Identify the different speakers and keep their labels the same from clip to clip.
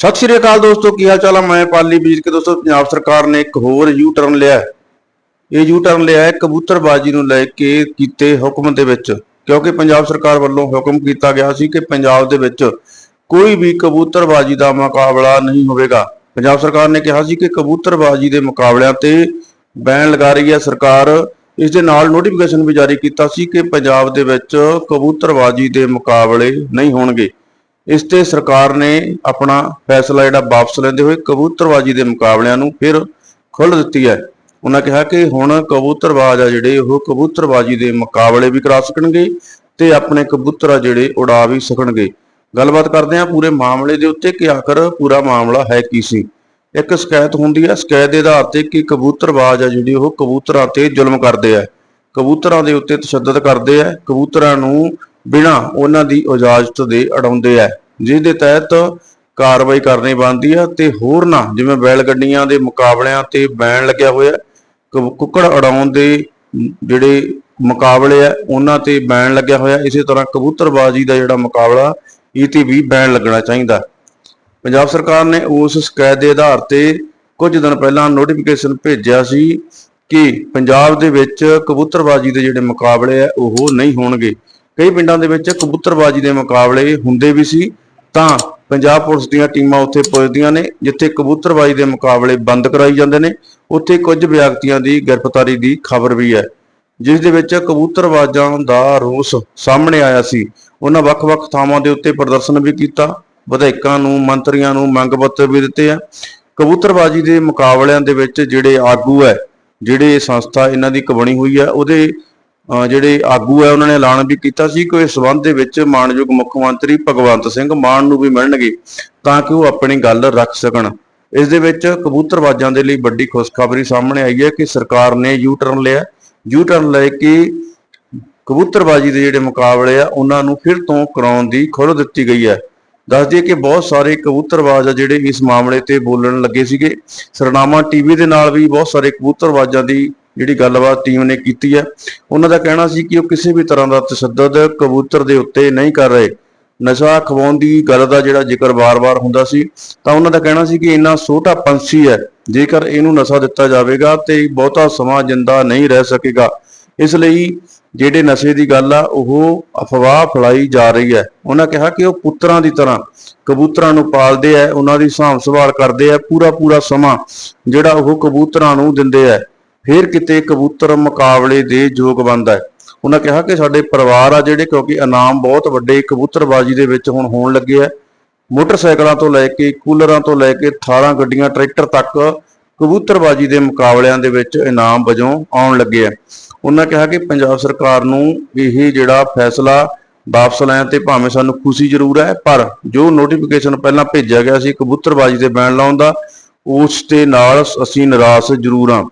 Speaker 1: ਸਤਿ ਸ਼੍ਰੀ ਅਕਾਲ ਦੋਸਤੋ, ਕੀ ਹਾਲ ਚਾਲ ਆ? ਮੈਂ ਪਾਲੀ ਬੀਜ ਕੇ ਦੋਸਤੋ, ਪੰਜਾਬ ਸਰਕਾਰ ਨੇ ਇੱਕ ਹੋਰ ਯੂ ਟਰਨ ਲਿਆ ਇਹ ਯੂ ਟਰਨ ਲਿਆ ਹੈ ਕਬੂਤਰਬਾਜੀ ਨੂੰ ਲੈ ਕੇ ਕੀਤੇ ਹੁਕਮ ਦੇ ਵਿੱਚ, ਕਿਉਂਕਿ ਪੰਜਾਬ ਸਰਕਾਰ ਵੱਲੋਂ ਹੁਕਮ ਕੀਤਾ ਗਿਆ ਸੀ ਕਿ ਪੰਜਾਬ ਦੇ ਵਿੱਚ ਕੋਈ ਵੀ ਕਬੂਤਰਬਾਜੀ ਦਾ ਮੁਕਾਬਲਾ ਨਹੀਂ ਹੋਵੇਗਾ। ਪੰਜਾਬ ਸਰਕਾਰ ਨੇ ਕਿਹਾ ਸੀ ਕਿ ਕਬੂਤਰਬਾਜੀ ਦੇ ਮੁਕਾਬਲਿਆਂ ਤੇ ਬੈਨ ਲਗਾ ਰਹੀ ਹੈ ਸਰਕਾਰ। ਇਸ ਦੇ ਨਾਲ ਨੋਟੀਫਿਕੇਸ਼ਨ ਵੀ ਜਾਰੀ ਕੀਤਾ ਸੀ ਕਿ ਪੰਜਾਬ ਦੇ ਵਿੱਚ ਕਬੂਤਰਬਾਜੀ ਦੇ ਮੁਕਾਬਲੇ ਨਹੀਂ ਹੋਣਗੇ। ਇਸ ਤੇ ਸਰਕਾਰ ਨੇ ਆਪਣਾ ਫੈਸਲਾ ਜਿਹੜਾ ਵਾਪਸ ਲੈਂਦੇ ਹੋਏ ਕਬੂਤਰਬਾਜੀ ਦੇ ਮੁਕਾਬਲਿਆਂ ਨੂੰ ਫਿਰ ਖੁੱਲ੍ਹ ਦਿੱਤੀ ਹੈ। ਉਹਨਾਂ ਕਿਹਾ ਕਿ ਹੁਣ ਕਬੂਤਰਬਾਜ਼ ਆ ਜਿਹੜੇ, ਉਹ ਕਬੂਤਰਬਾਜੀ ਦੇ ਮੁਕਾਬਲੇ ਵੀ ਕਰਾ ਸਕਣਗੇ ਤੇ ਆਪਣੇ ਕਬੂਤਰ ਆ ਜਿਹੜੇ, ਉਡਾ ਵੀ ਸਕਣਗੇ। ਗੱਲਬਾਤ ਕਰਦੇ ਹਾਂ ਪੂਰੇ ਮਾਮਲੇ ਦੇ ਉੱਤੇ ਕਿ ਆਖਰ ਪੂਰਾ ਮਾਮਲਾ ਹੈ ਕੀ ਸੀ। ਇੱਕ ਸ਼ਿਕਾਇਤ ਹੁੰਦੀ ਹੈ, ਸ਼ਿਕਾਇਤ ਦੇ ਆਧਾਰ ਤੇ ਕਿ ਕਬੂਤਰਬਾਜ਼ ਆ ਜਿਹੜੀ, ਉਹ ਕਬੂਤਰਾਂ ਤੇ ਜ਼ੁਲਮ ਕਰਦੇ ਆ। ਕਬੂਤਰਾਂ ਦੇ ਉੱਤੇ ਤਸ਼ੱਦਦ ਕਰਦੇ ਆ। ਕਬੂਤਰਾਂ ਨੂੰ ਬਿਨਾਂ ਉਹਨਾਂ ਦੀ ਇਜਾਜ਼ਤ ਦੇ ਉਡਾਉਂਦੇ ਆ ਜਿਸ ਦੇ ਤਹਿਤ ਕਾਰਵਾਈ ਕਰਨੀ ਬਣਦੀ ਆ ਤੇ ਹੋਰ ਨਾ, ਜਿਵੇਂ ਬੈਲ ਗੱਡੀਆਂ ਦੇ ਮੁਕਾਬਲਿਆਂ ਤੇ ਬੈਨ ਲੱਗਿਆ ਹੋਇਆ, ਕੁ- ਕੁੱਕੜ ਅੜਾਉਣ ਦੇ ਜਿਹੜੇ ਮੁਕਾਬਲੇ ਆ, ਉਹਨਾਂ ਤੇ ਬੈਨ ਲੱਗਿਆ ਹੋਇਆ, ਇਸੇ ਤਰ੍ਹਾਂ ਕਬੂਤਰਬਾਜ਼ੀ ਦਾ ਜਿਹੜਾ ਮੁਕਾਬਲਾ, ਇਹ ਤੇ ਵੀ ਬੈਨ ਲੱਗਣਾ ਚਾਹੀਦਾ। ਪੰਜਾਬ ਸਰਕਾਰ ਨੇ ਉਸ ਸ਼ਿਕਾਇਤ ਦੇ ਆਧਾਰ ਤੇ ਕੁਝ ਦਿਨ ਪਹਿਲਾਂ ਨੋਟੀਫਿਕੇਸ਼ਨ ਭੇਜਿਆ ਸੀ ਕਿ ਪੰਜਾਬ ਦੇ ਵਿੱਚ ਕਬੂਤਰਬਾਜ਼ੀ ਦੇ ਜਿਹੜੇ ਮੁਕਾਬਲੇ ਆ, ਉਹ ਨਹੀਂ ਹੋਣਗੇ। ਕਈ ਪਿੰਡਾਂ ਦੇ ਵਿੱਚ ਕਬੂਤਰਬਾਜ਼ੀ ਦੇ ਮੁਕਾਬਲੇ ਹੁੰਦੇ ਵੀ ਸੀ, ਤਾਂ ਪੰਜਾਬ ਪੁਲਿਸ ਦੀਆਂ ਟੀਮਾਂ ਉੱਥੇ ਪਹੁੰਚਦੀਆਂ ਨੇ, ਜਿੱਥੇ ਕਬੂਤਰਬਾਜ਼ੀ ਦੇ ਮੁਕਾਬਲੇ ਬੰਦ ਕਰਾਈ ਜਾਂਦੇ ਨੇ, ਉੱਥੇ ਕੁਝ ਵਿਅਕਤੀਆਂ ਦੀ ਗ੍ਰਿਫਤਾਰੀ ਦੀ ਖਬਰ ਵੀ ਹੈ। ਜਿਸ ਦੇ ਵਿੱਚ ਕਬੂਤਰਬਾਜ਼ਾਂ ਦਾ ਰੋਸ ਸਾਹਮਣੇ ਆਇਆ ਸੀ। ਉਹਨਾਂ ਵੱਖ-ਵੱਖ ਥਾਵਾਂ ਦੇ ਉੱਤੇ ਪ੍ਰਦਰਸ਼ਨ ਵੀ ਕੀਤਾ। ਵਿਧਾਇਕਾਂ ਨੂੰ, ਮੰਤਰੀਆਂ ਨੂੰ ਮੰਗ ਪੱਤਰ ਵੀ ਦਿੱਤੇ ਆ। ਕਬੂਤਰਬਾਜ਼ੀ ਦੇ ਮੁਕਾਬਲਿਆਂ ਦੇ ਵਿੱਚ ਜਿਹੜੇ ਆਗੂ ਹੈ, ਜਿਹੜੇ ਸੰਸਥਾ ਇਹਨਾਂ ਦੀ ਕਬਣੀ ਹੋਈ ਹੈ, ਉਹਦੇ ਜਿਹੜੇ ਆਗੂ ਹੈ, ਉਹਨਾਂ ਨੇ ਐਲਾਨ ਵੀ ਕੀਤਾ ਸੀ ਕਿ ਇਸ ਸੰਬੰਧ ਦੇ ਵਿੱਚ ਮਾਨਯੋਗ ਮੁੱਖ ਮੰਤਰੀ ਭਗਵੰਤ ਸਿੰਘ ਮਾਨ ਨੂੰ ਵੀ ਮਿਲਣਗੇ ਤਾਂ ਕਿ ਉਹ ਆਪਣੀ ਗੱਲ ਰੱਖ ਸਕਣ। ਇਸ ਦੇ ਵਿੱਚ ਕਬੂਤਰਬਾਜ਼ਾਂ ਦੇ ਲਈ ਵੱਡੀ ਖੁਸ਼ਖਬਰੀ ਸਾਹਮਣੇ ਆਈ ਹੈ ਕਿ ਸਰਕਾਰ ਨੇ ਯੂ ਟਰਨ ਲਿਆ। ਯੂ ਟਰਨ ਲੈ ਕੇ ਕਬੂਤਰਬਾਜੀ ਦੇ ਜਿਹੜੇ ਮੁਕਾਬਲੇ ਆ, ਉਹਨਾਂ ਨੂੰ ਫਿਰ ਤੋਂ ਕਰਾਉਣ ਦੀ ਖੁੱਲ੍ਹ ਦਿੱਤੀ ਗਈ ਹੈ। ਦੱਸ ਦਈਏ ਕਿ ਬਹੁਤ ਸਾਰੇ ਕਬੂਤਰਬਾਜ਼ ਆ ਜਿਹੜੇ ਇਸ ਮਾਮਲੇ ਤੇ ਬੋਲਣ ਲੱਗੇ ਸੀਗੇ। ਸਰਨਾਮਾ ਟੀਵੀ ਦੇ ਨਾਲ ਵੀ ਬਹੁਤ ਸਾਰੇ ਕਬੂਤਰਬਾਜ਼ਾਂ ਦੀ ਜਿਹੜੀ ਗੱਲਬਾਤ ਟੀਮ ਨੇ ਕੀਤੀ ਹੈ, ਉਹਨਾਂ ਦਾ ਕਹਿਣਾ ਸੀ ਕਿ ਉਹ ਕਿਸੇ ਵੀ ਤਰ੍ਹਾਂ ਦਾ ਤਸ਼ੱਦਦ ਕਬੂਤਰ ਦੇ ਉੱਤੇ ਨਹੀਂ ਕਰ ਰਹੇ। ਨਸ਼ਾ ਖਵਾਉਣ ਦੀ ਗੱਲ ਦਾ ਜਿਹੜਾ ਜ਼ਿਕਰ ਵਾਰ-ਵਾਰ ਹੁੰਦਾ ਸੀ, ਤਾਂ ਉਹਨਾਂ ਦਾ ਕਹਿਣਾ ਸੀ ਕਿ ਇੰਨਾ ਛੋਟਾ ਪੰਛੀ ਹੈ, ਜੇਕਰ ਇਹਨੂੰ ਨਸ਼ਾ ਦਿੱਤਾ ਜਾਵੇਗਾ ਤੇ ਬਹੁਤਾ ਸਮਾਂ ਜਿੰਦਾ ਨਹੀਂ ਰਹਿ ਸਕੇਗਾ। ਇਸ ਲਈ ਜਿਹੜੇ ਨਸ਼ੇ ਦੀ ਗੱਲ ਆ, ਉਹ ਅਫਵਾਹ ਫੈਲਾਈ ਜਾ ਰਹੀ ਹੈ। ਉਹਨਾਂ ਕਿਹਾ ਕਿ ਉਹ ਪੁੱਤਰਾਂ ਦੀ ਤਰ੍ਹਾਂ ਕਬੂਤਰਾਂ ਨੂੰ ਪਾਲਦੇ ਆ, ਉਹਨਾਂ ਦੀ ਸਾਂਭ ਸੰਭਾਲ ਕਰਦੇ ਆ ਪੂਰਾ ਪੂਰਾ ਸਮਾਂ ਜਿਹੜਾ ਉਹ ਕਬੂਤਰਾਂ ਨੂੰ ਦਿੰਦੇ ਆ। ਫਿਰ ਕਿਤੇ ਕਬੂਤਰ ਮੁਕਾਬਲੇ ਦੇ ਯੋਗ ਬਣਦਾ ਹੈ। ਉਹਨਾਂ ਕਿਹਾ ਕਿ ਸਾਡੇ ਪਰਿਵਾਰ ਆ ਜਿਹੜੇ, ਕਿਉਂਕਿ ਇਨਾਮ ਬਹੁਤ ਵੱਡੇ ਕਬੂਤਰਬਾਜੀ ਦੇ ਵਿੱਚ ਹੁਣ ਹੋਣ ਲੱਗੇ ਆ। ਮੋਟਰਸਾਈਕਲਾਂ ਤੋਂ ਲੈ ਕੇ, ਕੂਲਰਾਂ ਤੋਂ ਲੈ ਕੇ 18 ਗੱਡੀਆਂ, ਟਰੈਕਟਰ ਤੱਕ ਕਬੂਤਰਬਾਜੀ ਦੇ ਮੁਕਾਬਲਿਆਂ ਦੇ ਵਿੱਚ ਇਨਾਮ ਵਜੋਂ ਆਉਣ ਲੱਗੇ ਆ। ਉਹਨਾਂ ਕਿਹਾ ਕਿ ਪੰਜਾਬ ਸਰਕਾਰ ਨੂੰ ਇਹ ਜਿਹੜਾ ਫੈਸਲਾ ਵਾਪਸ ਲੈਣ ਤੇ ਭਾਵੇਂ ਸਾਨੂੰ ਖੁਸ਼ੀ ਜ਼ਰੂਰ ਹੈ, ਪਰ ਜੋ ਨੋਟੀਫਿਕੇਸ਼ਨ ਪਹਿਲਾਂ ਭੇਜਿਆ ਗਿਆ ਸੀ ਕਬੂਤਰਬਾਜੀ ਦੇ ਬੈਨ ਲਾਉਣ ਦਾ, ਉਸ ਦੇ ਨਾਲ ਅਸੀਂ ਨਿਰਾਸ਼ ਜ਼ਰੂਰ ਹਾਂ।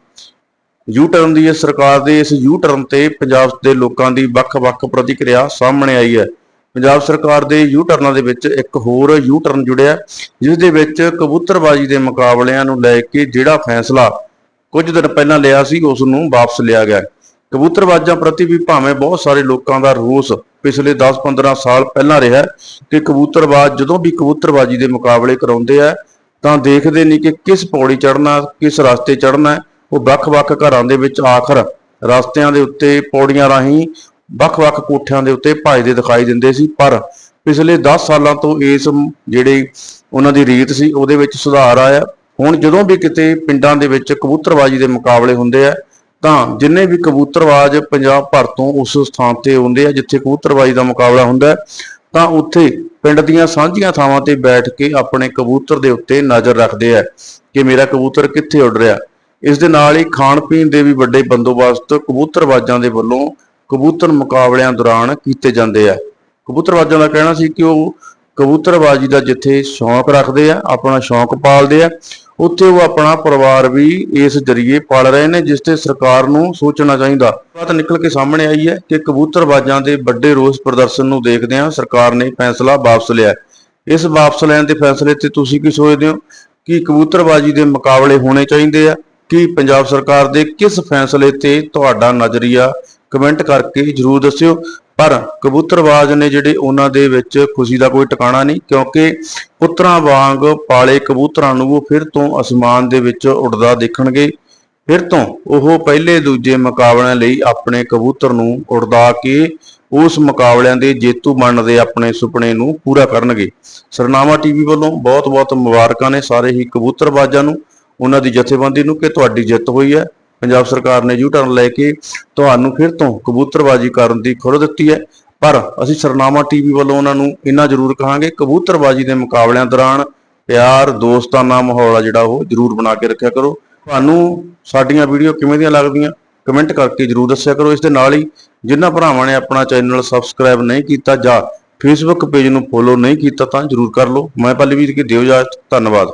Speaker 1: ਯੂ ਟਰਨ ਦੀ ਇਸ ਸਰਕਾਰ ਦੇ ਇਸ ਯੂ ਟਰਨ ਤੇ ਪੰਜਾਬ ਦੇ ਲੋਕਾਂ ਦੀ ਵੱਖ-ਵੱਖ ਪ੍ਰਤੀਕਿਰਿਆ ਸਾਹਮਣੇ ਆਈ ਹੈ। ਪੰਜਾਬ ਸਰਕਾਰ ਦੇ ਯੂ ਟਰਨਾਂ ਦੇ ਵਿੱਚ ਇੱਕ ਹੋਰ ਯੂ ਟਰਨ ਜੁੜਿਆ ਜਿਸ ਦੇ ਵਿੱਚ ਕਬੂਤਰਬਾਜੀ ਦੇ ਮੁਕਾਬਲਿਆਂ ਨੂੰ ਲੈ ਕੇ ਜਿਹੜਾ ਫੈਸਲਾ ਕੁਝ ਦਿਨ ਪਹਿਲਾਂ ਲਿਆ ਸੀ, ਉਸ ਨੂੰ ਵਾਪਸ ਲਿਆ ਗਿਆ ਕਬੂਤਰਬਾਜ਼ਾਂ ਪ੍ਰਤੀ ਵੀ ਭਾਵੇਂ ਬਹੁਤ ਸਾਰੇ ਲੋਕਾਂ ਦਾ ਰੋਸ ਪਿਛਲੇ 10-15 ਸਾਲ ਪਹਿਲਾਂ ਰਿਹਾ ਕਿ ਕਬੂਤਰਬਾਜ਼ ਜਦੋਂ ਵੀ ਕਬੂਤਰਬਾਜੀ ਦੇ ਮੁਕਾਬਲੇ ਕਰਾਉਂਦੇ ਆ, ਤਾਂ ਦੇਖਦੇ ਨਹੀਂ ਕਿ ਕਿਸ ਪੌੜੀ ਚੜ੍ਹਨਾ, ਕਿਸ ਰਸਤੇ ਚੜ੍ਹਨਾ ਉਹ ਵੱਖ-ਵੱਖ ਘਰਾਂ ਦੇ ਵਿੱਚ ਆਖਰ ਰਸਤਿਆਂ ਦੇ ਉੱਤੇ ਪੌੜੀਆਂ ਰਾਹੀਂ ਵੱਖ-ਵੱਖ ਕੋਠਿਆਂ ਦੇ ਉੱਤੇ ਭਜਦੇ ਦਿਖਾਈ ਦਿੰਦੇ ਸੀ। ਪਰ ਪਿਛਲੇ 10 ਸਾਲਾਂ ਤੋਂ ਇਸ ਮ- ਜਿਹੜੀ ਉਹਨਾਂ ਦੀ ਰੀਤ ਸੀ ਉਹਦੇ ਵਿੱਚ ਸੁਧਾਰ ਆਇਆ। ਹੁਣ ਜਦੋਂ ਵੀ ਕਿਤੇ ਪਿੰਡਾਂ ਦੇ ਵਿੱਚ ਕਬੂਤਰਬਾਜੀ ਦੇ ਮੁਕਾਬਲੇ ਹੁੰਦੇ ਆ ਤਾਂ ਜਿੰਨੇ ਵੀ ਕਬੂਤਰਬਾਜ਼ ਪੰਜਾਬ ਭਰ ਤੋਂ ਉਸ ਸਥਾਨ ਤੇ ਆਉਂਦੇ ਆ ਜਿੱਥੇ ਕਬੂਤਰਬਾਜੀ ਦਾ ਮੁਕਾਬਲਾ ਹੁੰਦਾ ਹੈ, ਤਾਂ ਉੱਥੇ ਪਿੰਡ ਦੀਆਂ ਸਾਂਝੀਆਂ ਥਾਵਾਂ ਤੇ ਬੈਠ ਕੇ ਆਪਣੇ ਕਬੂਤਰ ਦੇ ਉੱਤੇ ਨਜ਼ਰ ਰੱਖਦੇ ਆ ਕਿ ਮੇਰਾ ਕਬੂਤਰ ਕਿੱਥੇ ਉੱਡ ਰਿਹਾ। ਇਸ ਦੇ ਨਾਲ ਹੀ ਖਾਣ ਪੀਣ ਦੇ ਵੀ ਵੱਡੇ ਬੰਦੋਬਸਤ ਕਬੂਤਰਬਾਜ਼ਾਂ ਦੇ ਵੱਲੋਂ ਕਬੂਤਰ ਮੁਕਾਬਲਿਆਂ ਦੌਰਾਨ ਕੀਤੇ ਜਾਂਦੇ ਆ। ਕਬੂਤਰਬਾਜ਼ਾਂ ਦਾ ਕਹਿਣਾ ਸੀ ਕਿ ਉਹ ਕਬੂਤਰਬਾਜੀ ਦਾ ਜਿੱਥੇ ਸ਼ੌਂਕ ਰੱਖਦੇ ਆ, ਆਪਣਾ ਸ਼ੌਂਕ ਪਾਲਦੇ ਆ, ਉੱਥੇ ਉਹ ਆਪਣਾ ਪਰਿਵਾਰ ਵੀ ਇਸ ਜਰੀਏ ਪਾਲ ਰਹੇ ਨੇ, ਜਿਸ ਤੇ ਸਰਕਾਰ ਨੂੰ ਸੋਚਣਾ ਚਾਹੀਦਾ। ਬਾਤ ਨਿਕਲ ਕੇ ਸਾਹਮਣੇ ਆਈ ਹੈ ਕਿ ਕਬੂਤਰਬਾਜ਼ਾਂ ਦੇ ਵੱਡੇ ਰੋਸ ਪ੍ਰਦਰਸ਼ਨ ਨੂੰ ਦੇਖਦਿਆਂ ਸਰਕਾਰ ਨੇ ਫੈਸਲਾ ਵਾਪਸ ਲਿਆ। ਇਸ ਵਾਪਸ ਲੈਣ ਦੇ ਫੈਸਲੇ ਤੇ ਤੁਸੀਂ ਕੀ ਸੋਚਦੇ ਹੋ ਕਿ ਕਬੂਤਰਬਾਜੀ ਦੇ ਮੁਕਾਬਲੇ ਹੋਣੇ ਚਾਹੀਦੇ ਆ? ਕਿ ਪੰਜਾਬ ਸਰਕਾਰ ਦੇ ਕਿਸ ਫੈਸਲੇ ਤੇ ਤੁਹਾਡਾ ਨਜ਼ਰੀਆ ਕਮੈਂਟ ਕਰਕੇ ਜਰੂਰ ਦੱਸਿਓ। ਪਰ ਕਬੂਤਰਬਾਜ਼ ਨੇ ਜਿਹੜੇ ਉਹਨਾਂ ਦੇ ਵਿੱਚ ਖੁਸ਼ੀ ਦਾ ਕੋਈ ਟਿਕਾਣਾ ਨਹੀਂ, ਕਿਉਂਕਿ ਪੁੱਤਰਾਂ ਵਾਂਗ ਪਾਲੇ ਕਬੂਤਰਾਂ ਨੂੰ ਉਹ ਫਿਰ ਤੋਂ ਅਸਮਾਨ ਦੇ ਵਿੱਚ ਉੱਡਦਾ ਦੇਖਣਗੇ। ਫਿਰ ਤੋਂ ਉਹ ਪਹਿਲੇ ਦੂਜੇ ਮੁਕਾਬਲਿਆਂ ਲਈ ਆਪਣੇ ਕਬੂਤਰ ਨੂੰ ਉਡਦਾ ਕੇ ਉਸ ਮੁਕਾਬਲਿਆਂ ਦੇ ਜੇਤੂ ਬਣਨ ਦੇ ਆਪਣੇ ਸੁਪਨੇ ਨੂੰ ਪੂਰਾ ਕਰਨਗੇ। ਸਰਨਾਮਾ ਟੀਵੀ ਵੱਲੋਂ ਬਹੁਤ-ਬਹੁਤ ਮੁਬਾਰਕਾਂ ਨੇ ਸਾਰੇ ਹੀ ਕਬੂਤਰਬਾਜ਼ਾਂ ਨੂੰ। ਉਹਨਾਂ ਦੀ ਜਥੇਬੰਦੀ ਨੂੰ ਕਿ ਤੁਹਾਡੀ ਜਿੱਤ ਹੋਈ ਹੈ। ਪੰਜਾਬ ਸਰਕਾਰ ਨੇ ਯੂ ਟਰਨ ਲੈ ਕੇ ਤੁਹਾਨੂੰ ਫਿਰ ਤੋਂ ਕਬੂਤਰਬਾਜ਼ੀ ਕਰਨ ਦੀ ਖੁੱਲ੍ਹ ਦਿੱਤੀ ਹੈ। ਪਰ ਅਸੀਂ ਸਰਨਾਮਾ ਟੀਵੀ ਵੱਲੋਂ ਉਹਨਾਂ ਨੂੰ ਇੰਨਾ ਜ਼ਰੂਰ ਕਹਾਂਗੇ, ਕਬੂਤਰਬਾਜ਼ੀ ਦੇ ਮੁਕਾਬਲਿਆਂ ਦੌਰਾਨ ਪਿਆਰ ਦੋਸਤਾਨਾ ਮਾਹੌਲ ਆ ਜਿਹੜਾ ਉਹ ਜ਼ਰੂਰ ਬਣਾ ਕੇ ਰੱਖਿਆ ਕਰੋ। ਤੁਹਾਨੂੰ ਸਾਡੀਆਂ ਵੀਡੀਓ ਕਿਵੇਂ ਦੀਆਂ ਲੱਗਦੀਆਂ, ਕਮੈਂਟ ਕਰਕੇ ਜਰੂਰ ਦੱਸਿਆ ਕਰੋ। ਇਸ ਦੇ ਨਾਲ ਹੀ ਜਿਨ੍ਹਾਂ ਭਰਾਵਾਂ ਨੇ ਆਪਣਾ ਚੈਨਲ ਸਬਸਕ੍ਰਾਈਬ ਨਹੀਂ ਕੀਤਾ ਜਾਂ ਫੇਸਬੁੱਕ ਪੇਜ ਨੂੰ ਫੋਲੋ ਨਹੀਂ ਕੀਤਾ ਤਾਂ ਜਰੂਰ ਕਰ ਲਓ। ਮੈਂ ਪੱਲਵੀਰ ਕੀ, ਦਿਓ ਇਜਾਜ਼ਤ, ਧੰਨਵਾਦ।